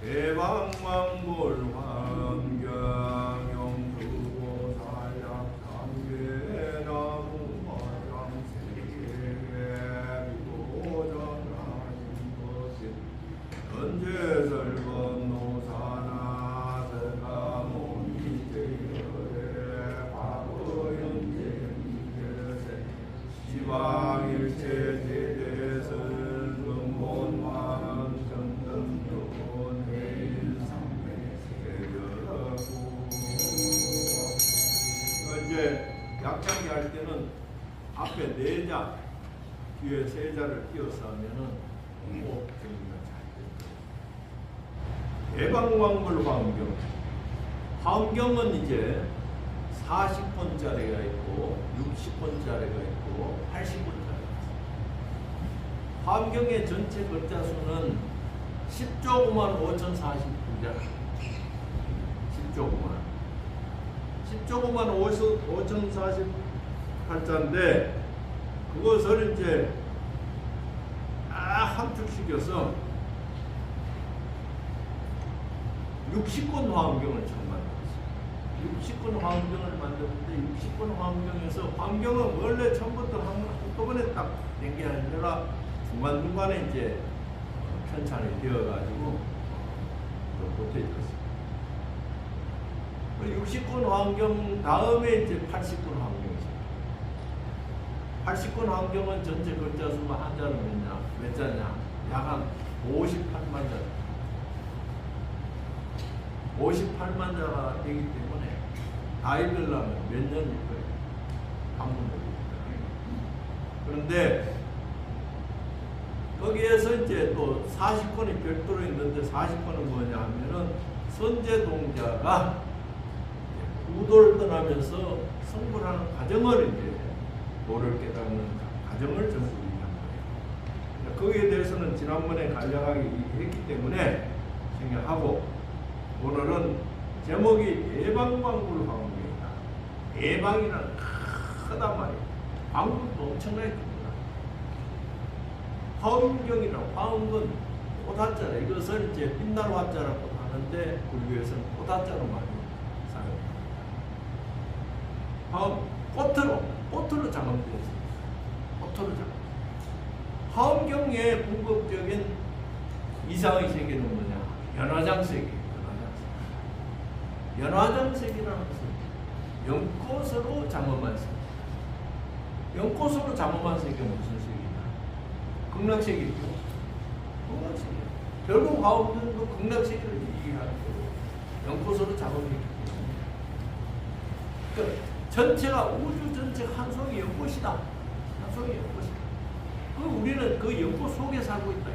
대방망골 대방광물 환경. 환경은 이제 40분짜리가 있고 60분짜리가 있고 80분짜리가 있어요. 환경의 전체 글자 수는 10조 9만 5,040분자. 10조 9만. 10조 9만 5,040팔자인데 그것을 이제 딱 함축시켜서 60권 화환경을 처음 만들었어요. 60권 화환경을 만들었는데 60권 화환경에서 환경은 원래 처음부터 한- 한꺼번에 딱낸게 아니라 중간중간에 이제 어, 편찬이 되어가지고 있었어요. 60권 환경 다음에 이제 80권 환경이 있어요. 80권 환경은 전체 글자 수가 한자로 몇냐, 몇 자냐? 약 한 58만 자. 58만 자가 되기 때문에 다 읽으려면 몇 년일 거예요. 한문으로. 그런데 거기에서 이제 또 40권이 별도로 있는데 40권은 뭐냐 하면은 선제동자가 구도를 떠나면서 성불하는 과정을 이제 도를 깨닫는 과정을 얘기한 거예요. 거기에 대해서는 지난번에 간략하게 얘기했기 때문에 생략하고 오늘은 제목이 예방광불 황경이다. 예방이라는 크단 말이에요. 광불도 엄청나게 큽니다. 화음경이라 화음은 꽃한자라 이것을 이제 빛날 화자라고 하는데 불교에서는 꽃한자로 많이 사용합니다. 화음 꽃으로 꽃으로 작업되어 있습니다. 꽃으로 작업. 화음경의 궁극적인 이상의 세계는 뭐냐? 연화장 세계. 세계라는 것은 연꽃으로 장엄한 세계. 연꽃으로 장엄한 세계가 무슨 세계냐? 극락세계죠. 극락세계. 결국 화음경도 극락세계를 얘기하는 거고 연꽃으로 때문에. 그러니까 전체가 우주 전체 한 송이 연꽃이다. 한 송이 연꽃이다. 그 우리는 그 연꽃 속에 살고 있다.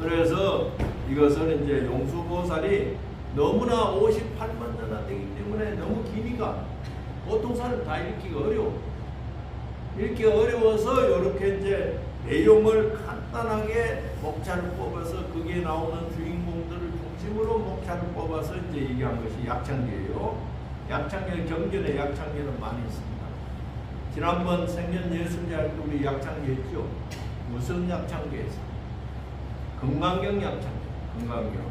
그래서 이것은 이제 용수보살이 너무나 58만 자나 되기 때문에 너무 길이가 보통 사람 다 읽기가 어려워. 읽기 어려워서 이렇게 이제 내용을 간단하게 목차를 뽑아서 거기에 나오는 주인공들을 중심으로 목차를 뽑아서 이제 얘기한 것이 약창계예요. 약창계 경전에 약창계는 많이 있습니다. 지난번 생전 예술제 우리 약창계 했죠. 무슨 약창계에서? 금강경 약창계, 금강경,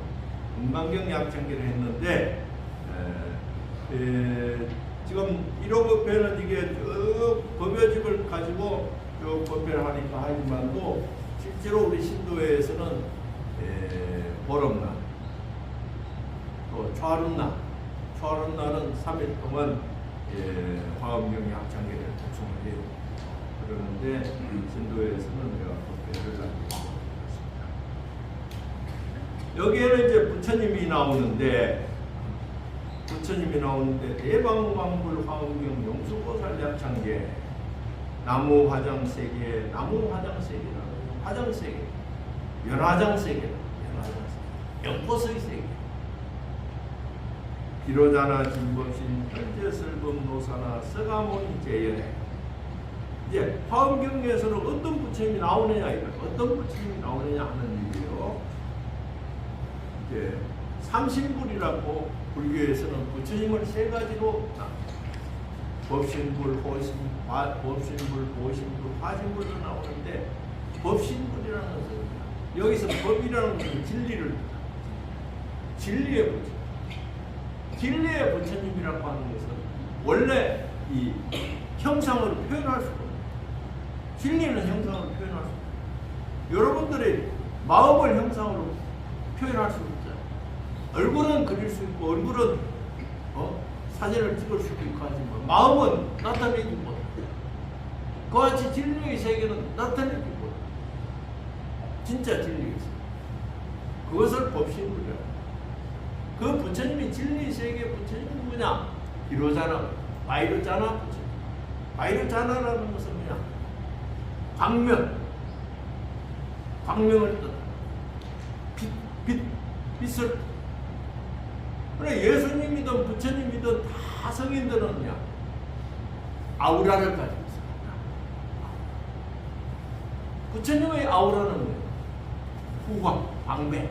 금강경 약창계를 했는데 에, 에, 지금 1호 법회는 이게 쭉 법요집을 가지고 쭉 법회를 하니까 하지만도 실제로 우리 신도회에서는 에, 보름날 또 초하룻날 초하룻날은 3일 동안 예, 화엄경 약창계를 독송을 해요. 그러는데 신도회에서는 내가 법회를 있습니다. 여기에는 이제 부처님이 나오는데 부처님이 나오는데 대방광불 화엄경 용수보살 약창계 나무 화장 세계 나무 화장 세계라는 화장 세계 연화장 세계 연화장 세계 연꽃의 세계 비로자나 진법신 현재 슬금 노사나 서가모니 제연해 이제 화엄경에서는 어떤 부처님이 나오느냐 이거 어떤 부처님이 나오느냐 하는. 이제 삼신불이라고 불교에서는 부처님을 세 가지로 나 법신불, 호신, 화, 법신불, 보신불, 화신불로 나오는데 법신불이라는 것은 여기서 법이라는 것은 진리를. 진리의 부처. 진리의 부처님이라고 하는 것은 원래 이 형상으로 표현할 수가 없어요. 진리는 형상으로 표현할 수 없어요. 여러분들의 마음을 형상으로 표현할 수 없잖아요. 얼굴은 그릴 수 있고 얼굴은 어? 사진을 찍을 수도 있고 하지만 마음은 나타내지 못해요. 그와 같이 진리의 세계는 나타내지 못해요. 진짜 진리의 세계. 그것을 법신불이라. 그 부처님이 진리 세계 부처님이 누구냐? 비로자나, 바이로자나 부처님. 바이로자나라는 것은 뭐냐? 광명. 광명을 뜻. 빛, 빛, 빛을. 그래 예수님이든 부처님이든 다 성인들은 뭐냐? 아우라를 가지고 있어요. 부처님의 아우라는? 후광, 광배.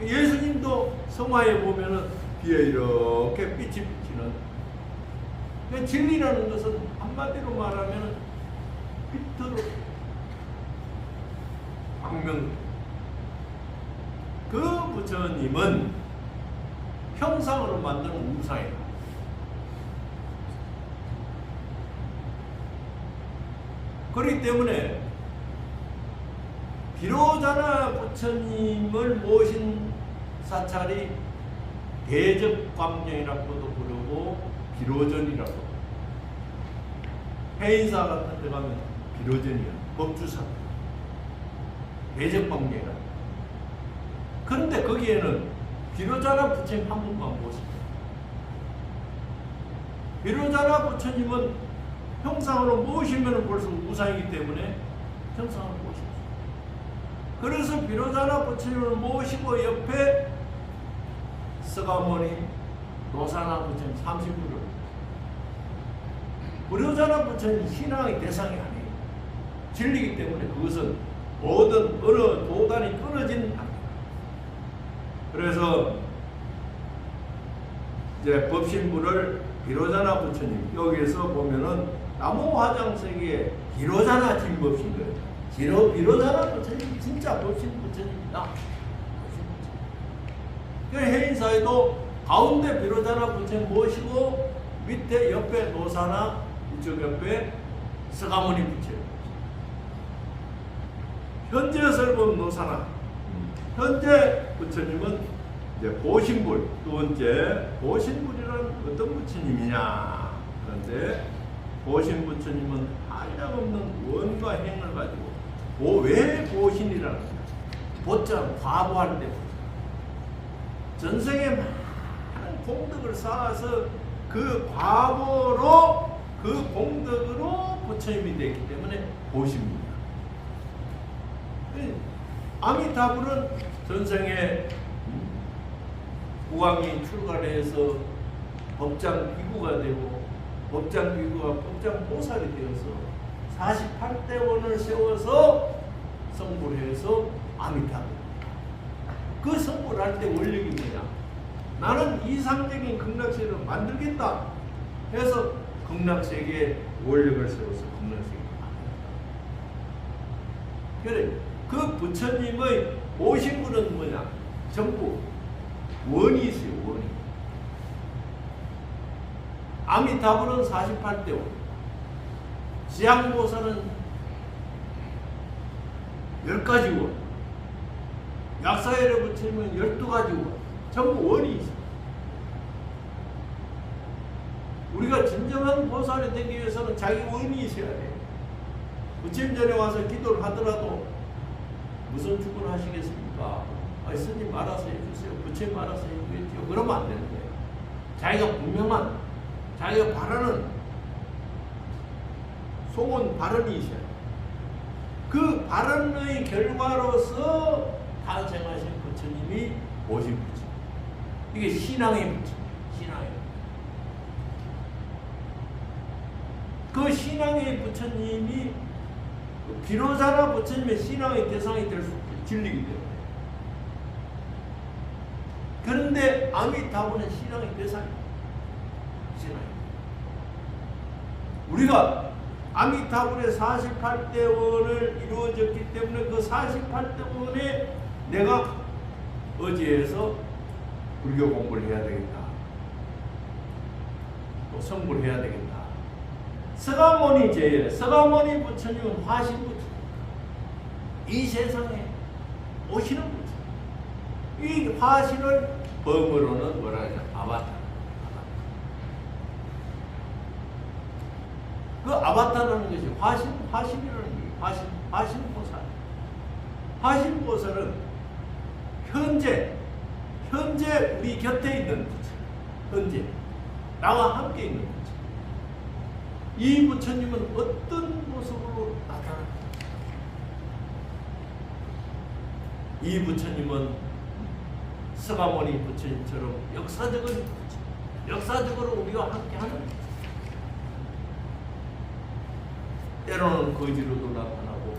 예수님도 성화에 보면은 뒤에 이렇게 빛이 비치는 그 진리라는 것은 한마디로 말하면 빛으로 광명 그 부처님은 형상으로 만든 우상이에요. 그렇기 때문에 비로자나 부처님을 모신 사찰이 대접광명이라고도 부르고 비로전이라고. 해인사 같은 데 가면 비로전이야. 법주사. 대접광명이라 그런데 거기에는 비로자나 부처님 한 분만 모십니다 비로자나 부처님은 형상으로 모시면 벌써 우상이기 때문에 형상으로 모십니다 그래서 비로자나 부처님을 모시고 옆에 서가모니 노사나 부처님 30분을 비로자나 부처님 신앙의 대상이 아니에요. 진리기 때문에 그것은 모든 어느 도단이 끊어진. 그래서 이제 법신부를 비로자나 부처님 여기에서 보면은 나무 화장색에 비로자나 진법신 거예요. 비로 비로자나 부처님 진짜 법신 부처님이다. 그 해인사에도 가운데 비로자나 부처님 모시고 밑에 옆에 노사나 이쪽 옆에 서가모니 부처님. 현재 설법 노사나 현재 부처님은 이제 보신불 두 번째 보신불이란 어떤 부처님이냐 그런데 보신 부처님은 한량없는 원과 행을 가지고 보, 왜 보신이라는 거야? 보자 과보할 때 전생에 많은 공덕을 쌓아서 그 과보로 그 공덕으로 부처님이 되기 때문에 보십니다. 아미타불은 전생에 국왕이 출가해서 법장 비구가 되고 법장 비구가 법장 보살이 되어서 48대 원을 세워서 성불을 해서 아미타불. 그 성불을 할때 원력이 뭐냐? 나는 이상적인 극락세계를 만들겠다 해서 극락세계에 원력을 세워서 극락세계를 만들었다. 그래 그 부처님의 모신 분은 뭐냐? 전부 원이 있어요 원이. 아미타불은 48대 원 지향보살은 10가지 원. 약사회를 붙이면 12가지 원. 전부 원이 있어 우리가 진정한 보살이 되기 위해서는 자기 원이 있어야 돼 부처님 전에 와서 기도를 하더라도 무슨 축구를 하시겠습니까? 아, 스님 알아서 해주세요. 부처님 알아서 해주겠죠. 그러면 안 되는 거예요. 자기가 분명한, 자기가 바라는 소원 발언이 있어요. 그 발언의 결과로서 탄생하신 부처님이 오신 부처님. 이게 신앙의 부처님, 신앙의. 그 신앙의 부처님이 비로자나 부처님의 신앙의 대상이 될 수 진리기 때문에. 그런데 아미타불은 신앙의 대상이에요. 신앙이. 우리가 아미타불의 48대 원을 이루어졌기 때문에 그 48대 원에 내가 어지에서 불교 공부를 해야 되겠다. 또 성불 해야 되겠다. 서가모니 제일, 서가모니 부처님은 화신 부처. 이 세상에 오시는 부처. 이 화신을 범으로는 뭐라 하냐? 아바타. 그 아바타라는 것이 화신, 화신이라는 게 화신, 화신 보살. 화신 보살은 현재, 현재 우리 곁에 있는 부처. 현재. 나와 함께 있는 부처. 이 부처님은 어떤 모습으로 나타납니까? 이 부처님은 서가모니 부처님처럼 역사적인. 역사적으로 우리와 함께 하는 부처. 때로는 거지로도 나타나고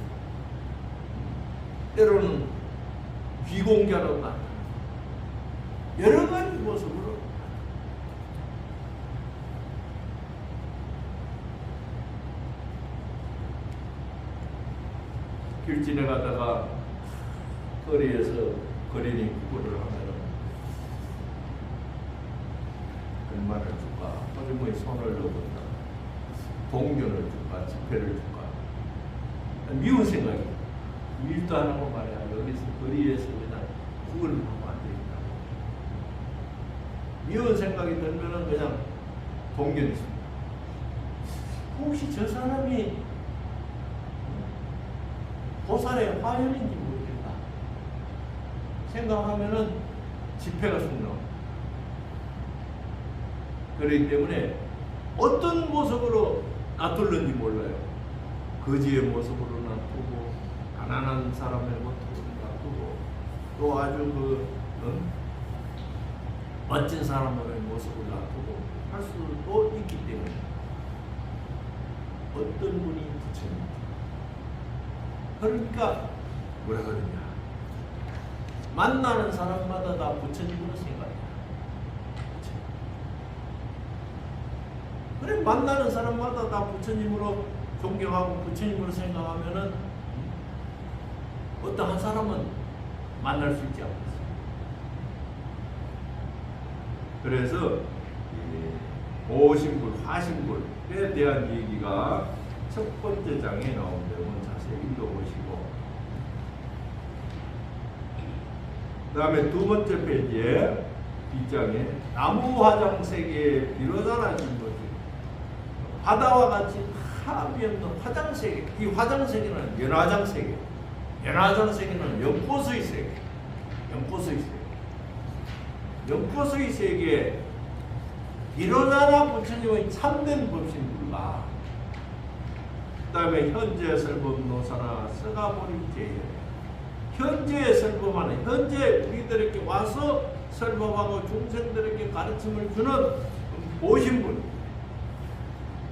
때로는 귀공자로 나타나고 여러 가지 모습으로 길 지나가다가 거리에서 거리니 구걸을 하면은 얼마를 줄까? 어머니 손을 넣었다. 동전을 줄까? 지폐를 줄까? 미운 생각이 일도 안 하고 말이야. 여기서 거리에서 그냥 구걸을 하고 앉아있다. 미운 생각이 들면은 그냥 있습니다. 혹시 저 사람이 보살의 화연인지 모르겠다. 생각하면은 지폐가 쑥 나와. 그렇기 때문에 어떤 모습으로 놔둘는지 몰라요. 거지의 모습으로 놔두고, 가난한 사람의 모습으로 놔두고, 또 아주 그, 어? 멋진 사람의 모습을 놔두고 할 수도 있기 때문에 어떤 분이 부처님 그러니까 뭐라 그러냐 만나는 사람마다 다 부처님으로 생각해 그래 만나는 사람마다 다 부처님으로 존경하고 부처님으로 생각하면은 어떤 한 사람은 만날 수 있지 않겠어요. 그래서 이 오신불, 화신불에 대한 얘기가 첫 번째 장에 나온 내용은 자세히 읽어보시고. 그 다음에 두 번째 페이지에 뒷장에 나무 화장 세계의 비로자라진 거지. 바다와 같이 합이 없는 화장 세계 이 화장 세계는 연화장 세계 연화장 세계는 연꽃의 세계 연꽃의 세계. 연꽃의 세계 비로자나 부처님의 참된 법신불과 그 다음에 현재 설법 노사나 서가모니 제일 현재에 설법하는 현재 우리들에게 와서 설법하고 중생들에게 가르침을 주는 보신분.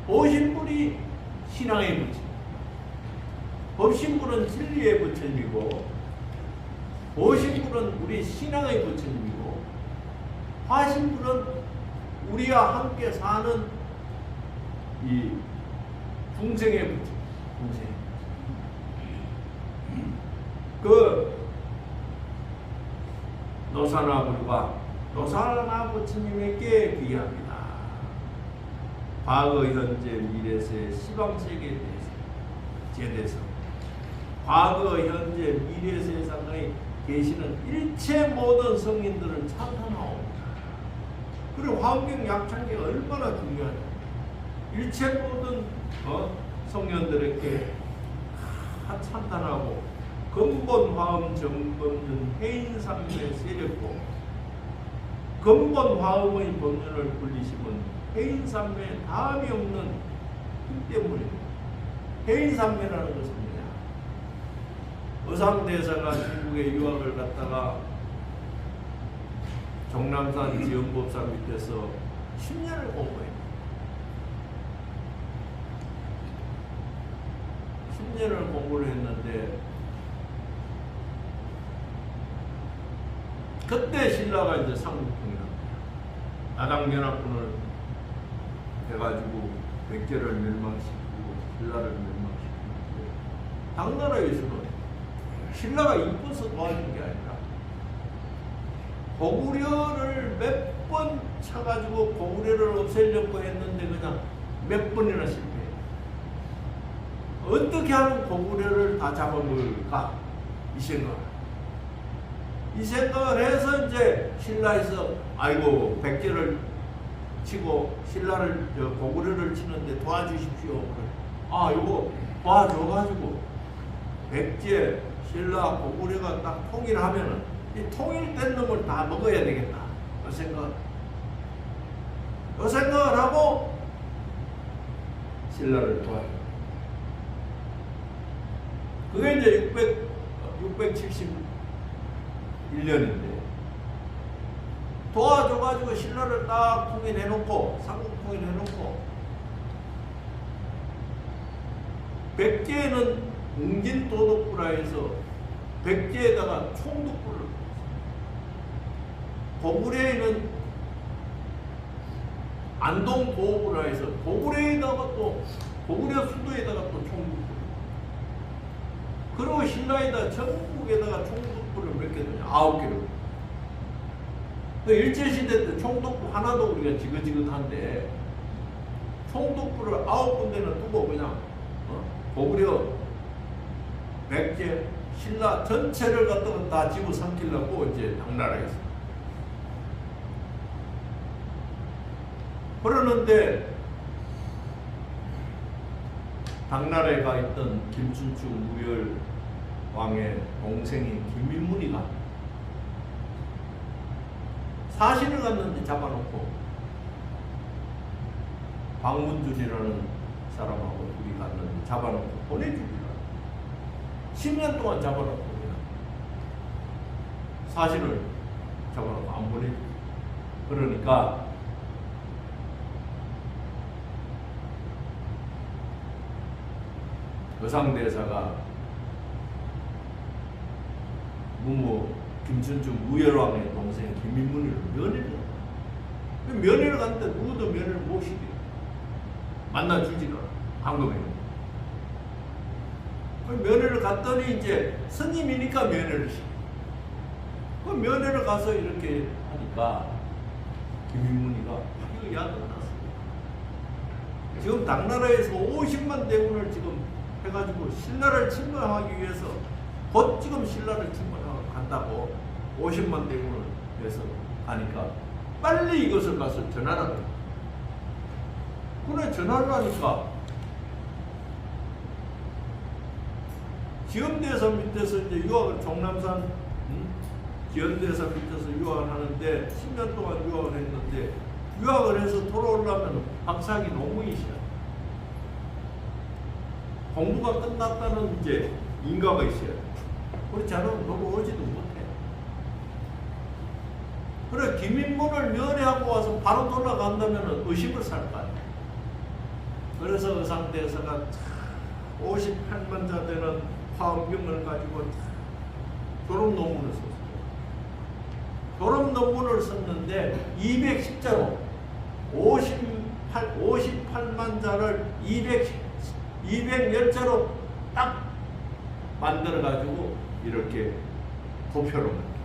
보신분이 신앙의 부처. 법신분은 진리의 부처님이고 보신분은 우리 신앙의 부처님이고 화신분은 우리와 함께 사는 이 중생의 부처 중생 그 노사나 부처님에게 귀합니다. 과거, 현재, 미래세의 시방세계에 대해서 제대해서 과거, 현재, 미래 세상에 계시는 일체 모든 성인들을 찬탄하옵니다. 그리고 환경 약창계가 얼마나 중요하냐. 일체 모든 어, 성년들에게 다 찬탄하고 근본 화음 정법은 해인삼의 세력고 근본 화음의 법륜을 불리심은 해인삼의 다음이 없는 힘 때문입니다. 해인삼매라는 뭐냐? 의상대사가 중국에 유학을 갔다가 정남산 지연법사 밑에서 10년을 공부했다. 10년을 공부를 했는데 그때 신라가 이제 납니다. 나당연합군을 해가지고 백제를 멸망시키고 신라를 멸망시키는데 당나라에서는 신라가 이뻐서 도와준 게 아니라 고구려를 몇번 쳐가지고 고구려를 없애려고 했는데 그냥 몇 번이나 실패해. 어떻게 하면 고구려를 다 잡아먹을까? 이 생각. 이 생각을 해서 이제 신라에서 아이고 백제를 치고 신라를 저 고구려를 치는데 도와주십시오. 아 이거 도와줘가지고 백제 신라 고구려가 딱 통일하면은 이 통일된 놈을 다 먹어야 되겠다. 그 생각. 그 생각을 하고 신라를 도와요. 그게 이제 600, 671년인데 도와줘가지고 신라를 딱 통일해놓고 삼국 통일해놓고 백제는 웅진 도덕부라 해서 백제에다가 총독부를 고구려에는 안동 보호부라 해서 고구려에다가 또 고구려 수도에다가 또 총독부를 그리고 신라에다 전국에다가 총독부를 몇 개 되냐? 아홉 개를 그 일제시대 때 총독부 하나도 우리가 지긋지긋한데 총독부를 아홉 군데는 두고 그냥 어? 고구려 백제 신라 전체를 갖다가 다 집어 삼키려고 이제 당나라에서 그러는데 당나라에 가 있던 김춘추 무열 왕의 동생인 김민문이가 사신을 갔는데 잡아놓고 박문준이라는 사람하고 둘이 갔는데 잡아놓고 보내주기로 10년 동안 잡아놓고 사신을 잡아놓고 안 보내주고. 그러니까 의상대사가 무모 김춘주 무열왕의 동생 김민문이를 면회를 그 면회를 갔는데 누구도 면회를 못 시켜 만나주지가 황금에 그 면회를 갔더니 이제 스님이니까 면회를 시켜 그 면회를 가서 이렇게 하니까 김민문이가 이거 야단났어 지금 당나라에서 50만 대군을 지금 해가지고 신라를 침범하기 위해서 곧 지금 신라를 침범하고 간다고 50만 대군을 해서 하니까 빨리 이것을 가서 전하라 그래. 그래 전화를 하니까 지연대사 밑에서 이제 유학을 종남산 음? 지연대사 밑에서 유학을 하는데 10년 동안 유학을 했는데 유학을 해서 돌아오려면 박사학위 논문이시야. 공부가 끝났다는 이제 인가가 있어야 돼. 그렇지 않으면 넘어오지도 못해. 그래, 김인문을 면회하고 와서 바로 돌아간다면 의심을 살 거 아니야. 그래서 의상대사가 58만자 되는 화엄경을 가지고 졸업 논문을 썼어요. 졸업 논문을 썼는데 210자로 58, 58만 자를 210, 210자로 딱 만들어 가지고 이렇게 도표로 만들어.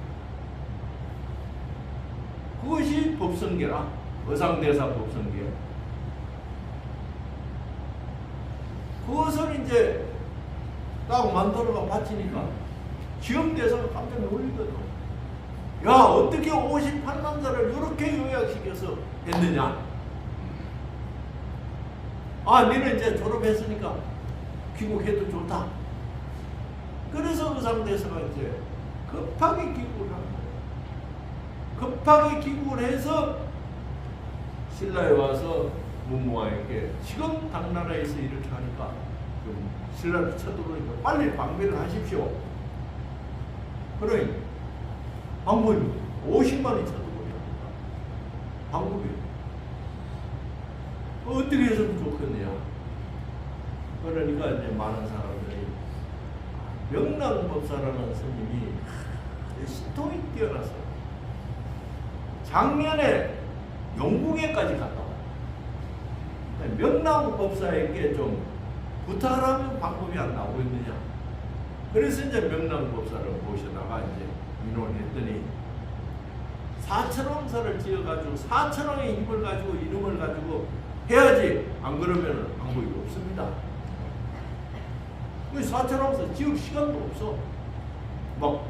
그것이 법성계라. 의상대사 법성계. 그것을 이제 딱 만들어가 바치니까 지역대사가 깜짝 놀리거든. 야, 어떻게 58만 자를 이렇게 요약시켜서 했느냐? 아, 너는 이제 졸업했으니까 귀국해도 좋다. 그래서 의상대사가 이제 급하게 귀국을 한 거예요. 급하게 귀국을 해서 신라에 와서 문무왕에게 지금 당나라에서 이렇게 하니까 좀 신라를 쳐들어오니까 빨리 방비를 하십시오. 그러니 방문이 50만이 쳐들어오니까 방법이 어떻게 해서면 좋겠느냐. 그러니까 이제 많은 사람들이 명랑 법사라는 스님이 신통이 뛰어나서 작년에 영국에까지 갔다 와요. 명랑 법사에게 좀 부탁하면 방법이 안 나오고 있느냐. 그래서 이제 명랑 법사를 모셔다가 이제 민원했더니 사천왕사를 지어가지고 사천왕의 힘을 가지고 이름을 가지고 해야지 안 그러면 방법이 없습니다. 그 사천왕사 지을 시간도 없어. 막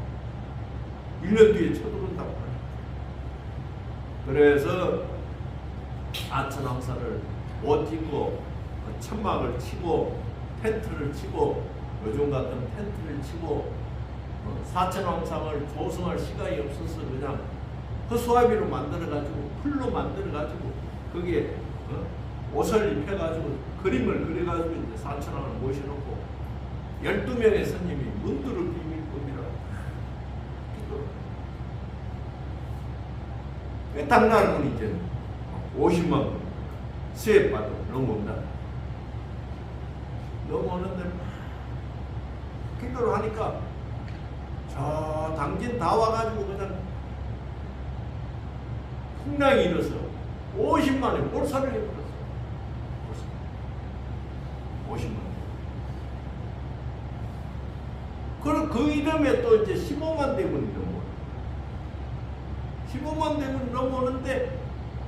1년 뒤에 쳐들어온다고. 그래서 사천왕사를 버티고 천막을 치고 텐트를 치고 요즘 같은 텐트를 치고 어, 사천왕상을 조성할 시간이 없어서 그냥 허수아비로 만들어가지고 풀로 만들어가지고 어? 옷을 입혀가지고 그림을 그려가지고 이제 사천왕을 모셔놓고 12명의 스님이 문두를 비밀법이라. 기도 당나라는 이제 50만 수액 받아 넘어온다. 넘어오는데 막 기도를 하니까 저 당진 다 와가지고 그냥 풍랑이 일어서 50만에 몰살을 해버 렸어. 50만. 그럼 그 이름에 또 이제 15만 대군이 넘어. 15만 대군이 넘어오는데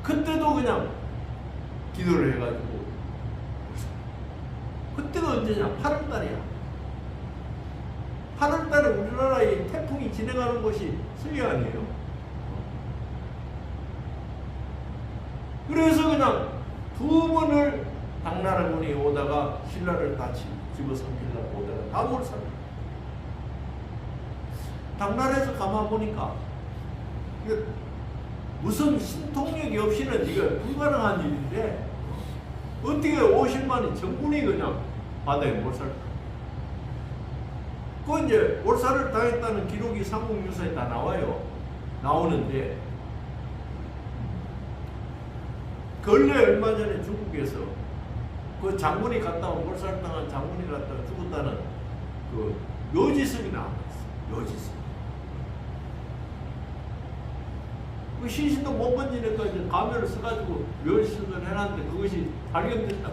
그때도 그냥 기도를 해가지고 그때가 언제냐? 8월달이야. 8월달에 우리나라에 태풍이 지나가는 곳이 수리 아니에요? 그래서 그냥 두 번을 당나라 군이 오다가 신라를 다 집- 집어삼키려고 오다가 다 몰살. 당나라에서 가만 보니까 이거 무슨 신통력이 없이는 이거 불가능한 일인데 어떻게 50만이 정군이 그냥 바다에 몰살. 그 이제 몰살을 당했다는 기록이 삼국유사에 다 나와요. 나오는데 근래 얼마 전에 중국에서 그 장군이 갔다가 몰살당한 장군이 갔다가 죽었다는 그 묘지석이 나왔어요. 묘지석. 그 시신도 못 건지니까 이제 가면을 써가지고 묘지석을 해놨는데 그것이 발견됐다.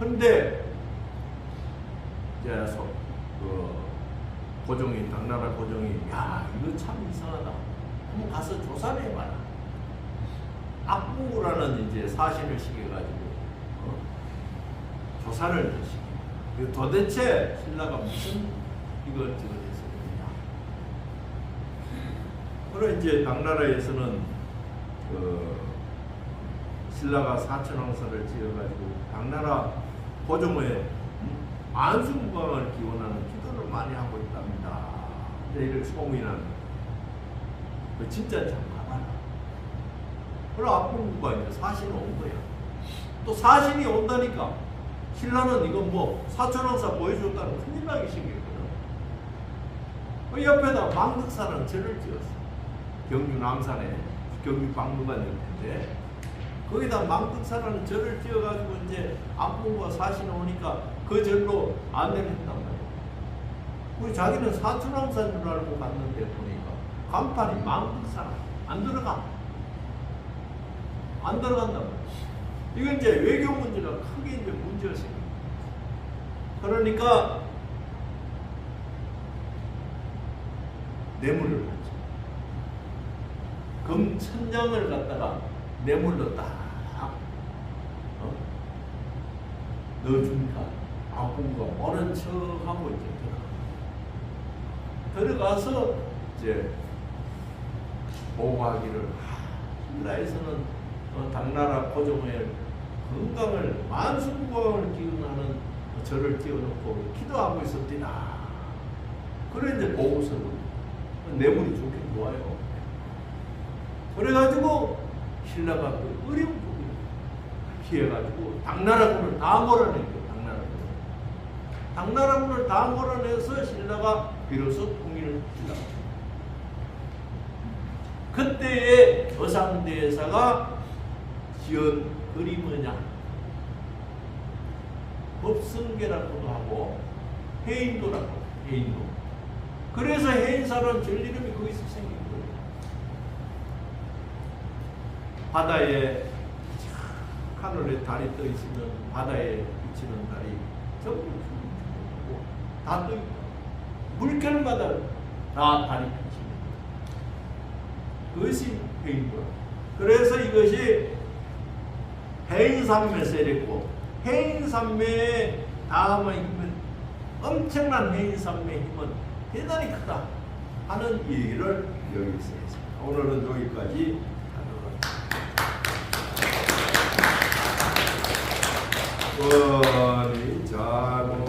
근데 이제 소, 그 고종이 당나라 고종이 야 이거 참 이상하다. 한번 가서 조사를 해봐라. 악부라는 이제 사신을 시켜가지고 어? 시켜. 이거 도대체 신라가 무슨 이걸 찍어냈었느냐. 그런 이제 당나라에서는 그 신라가 사천왕사를 지어가지고 당나라 고종의 음, 안승광을 기원하는 기도를 많이 하고 있답니다. 이를 소문이 나는. 그 진짜 참 많아. 그럼 앞부부가 이제 사신이 온 거야. 또 사신이 온다니까 신라는 이거 뭐 사천왕사 보여줬다는 큰일 나기 생겼거든. 그 옆에다 망덕사는 절을 지었어. 경주 남산에 경주 박물관이 있는데 거기다 망덕사라는 절을 지어가지고 이제 앞부부가 사신이 오니까 그 절로 안내를 했단 말이야. 우리 자기는 사천왕사인 줄 알고 갔는데 보니까 간판이 망덕사라 안 들어가. 안 들어간단 말이야. 이건 이제 외교 문제가 크게 이제 문제가 생겨. 그러니까 뇌물을 받죠. 금 천장을 갖다가 뇌물로 딱 어? 넣어주니까 아군가 모른 척하고 이제 들어가. 들어가서 이제 보고하기를 신라에서는 어, 당나라 고종의 건강을 만수무강을 기원하는 절을 띄워놓고 기도하고 있었디다. 그래 이제 보고서를 내물이 좋긴 좋아요. 그래가지고 신라가 그 어려운 부분을 피해가지고 당나라군을 다 몰아내죠. 당나라군. 당나라군을 다 몰아내서 신라가 비로소 통일을 시작합니다. 그때의 어상대사가 지은 글이 뭐냐? 법성계라고도 하고 해인도라고 해인도. 그래서 해인사라는 절 이름이 거기서 생긴 거예요. 바다에 하늘에 달이 떠 있으면 바다에 비치는 달이 전부 다떠 있다. 물결마다 다 달이 비칩니다. 그것이 해인과. 그래서 이것이 해인산매에서 이랬고 해인산매의 다음의 힘은 엄청난 해인산매의 힘은 대단히 크다 하는 얘기를 여기서 했습니다. 오늘은 여기까지 하도록 하겠습니다. 와.